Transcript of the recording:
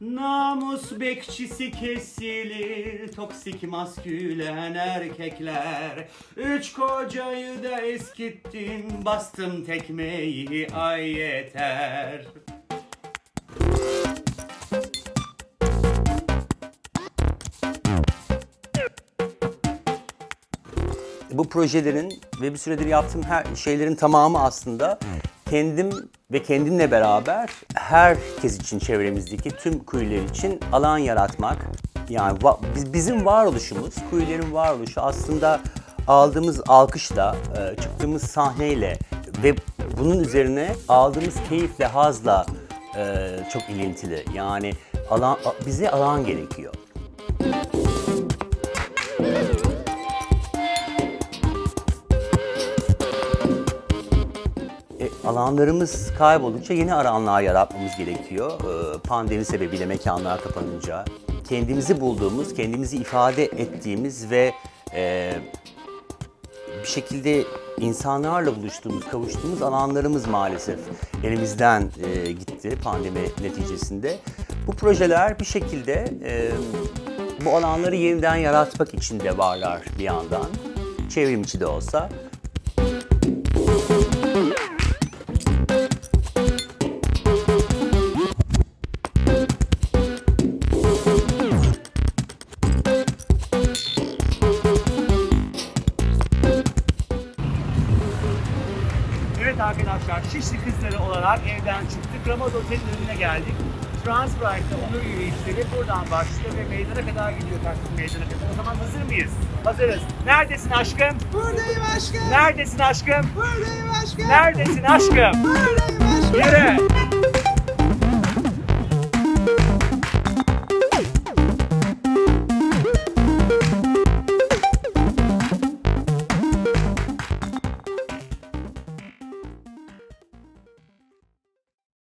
Namus bekçisi kesilir Toksik maskülen erkekler. Üç kocayı da eskittim Bastım tekmeyi ay yeter. Bu projelerin ve bir süredir yaptığım her şeylerin tamamı aslında kendim ve kendimle beraber herkes için çevremizdeki tüm kuyular için alan yaratmak. Yani va- biz- bizim varoluşumuz, kuyuların varoluşu aslında aldığımız alkışla, e, çıktığımız sahneyle ve bunun üzerine aldığımız keyifle, hazla e, çok ilintili. Yani alan bize alan gerekiyor. Alanlarımız kayboldukça yeni alanlar yaratmamız gerekiyor. E, pandemi sebebiyle mekanlar kapanınca. Kendimizi bulduğumuz, kendimizi ifade ettiğimiz ve e, bir şekilde insanlarla buluştuğumuz, kavuştuğumuz alanlarımız maalesef elimizden e, gitti pandemi neticesinde. Bu projeler bir şekilde e, bu alanları yeniden yaratmak için de varlar bir yandan. Çevrim içi de olsa. Evet arkadaşlar, Şişli Kızları olarak evden çıktık. Ramaz Otel'in önüne geldik. Transbright'ta onur yürüyüşleri buradan başlıyor ve meydana kadar gidiyor Taksim meydana kadar. O zaman hazır mıyız? Hazırız. Neredesin aşkım? Buradayım aşkım. Neredesin aşkım? Buradayım aşkım. Neredesin aşkım? Buradayım aşkım. Yürü.